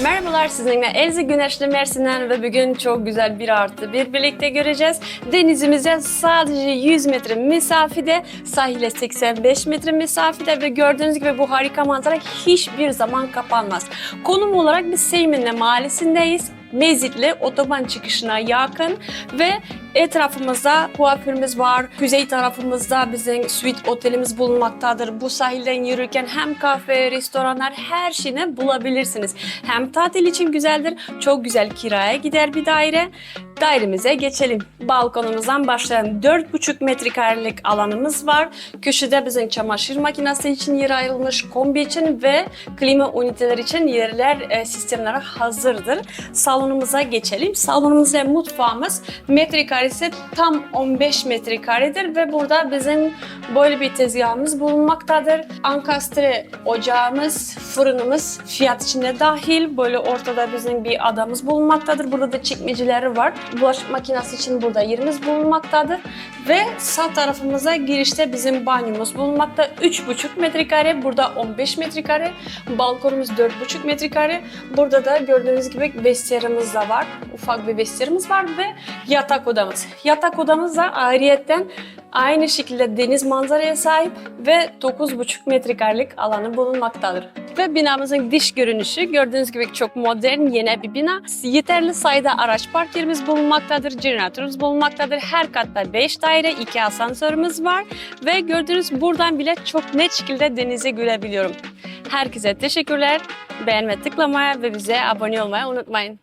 Merhabalar sizinle Elzi Güneşli Mersin'den ve bugün çok güzel bir artı bir birlikte göreceğiz. Denizimize sadece 100 metre mesafede, sahile 85 metre mesafede ve gördüğünüz gibi bu harika manzara hiçbir zaman kapanmaz. Konum olarak biz Seymenli Mahallesi'ndeyiz. Mezitli otoban çıkışına yakın ve etrafımızda kuaförümüz var. Kuzey tarafımızda bizim suite otelimiz bulunmaktadır. Bu sahilden yürürken hem kafe, restoranlar her şeyini bulabilirsiniz. Hem tatil için güzeldir, çok güzel kiraya gider bir daire. Dairemize geçelim. Balkonumuzdan başlayalım. 4,5 metrekarelik alanımız var. Köşede bizim çamaşır makinesi için yer ayrılmış, kombi için ve klima üniteleri için yerler e, sistemleri hazırdır. Salonumuza geçelim. Salonumuz ve mutfağımız metrekaresi tam 15 metrekaredir ve burada bizim böyle bir tezgahımız bulunmaktadır. Ankastre ocağımız, fırınımız fiyat içinde dahil. Böyle ortada bizim bir adamız bulunmaktadır. Burada da çekmeceleri var. Bulaşık makinesi için burada yerimiz bulunmaktadır. Ve sağ tarafımıza girişte bizim banyomuz bulunmakta. 3,5 metrekare, burada 15 metrekare. Balkonumuz 4,5 metrekare. Burada da gördüğünüz gibi vestiyerimiz de var. Ufak bir vestiyerimiz var ve yatak odamız. Yatak odamız da ayrıyetten aynı şekilde deniz manzaraya sahip ve 9,5 metrekarelik alanı bulunmaktadır. Ve binamızın dış görünüşü gördüğünüz gibi çok modern, yeni bir bina. Yeterli sayıda araç park yerimiz bulunmaktadır, jeneratörümüz bulunmaktadır. Her katta 5 daire, 2 asansörümüz var ve gördüğünüz buradan bile çok net şekilde denize gülebiliyorum. Herkese teşekkürler. Beğenme tıklamayı ve bize abone olmayı unutmayın.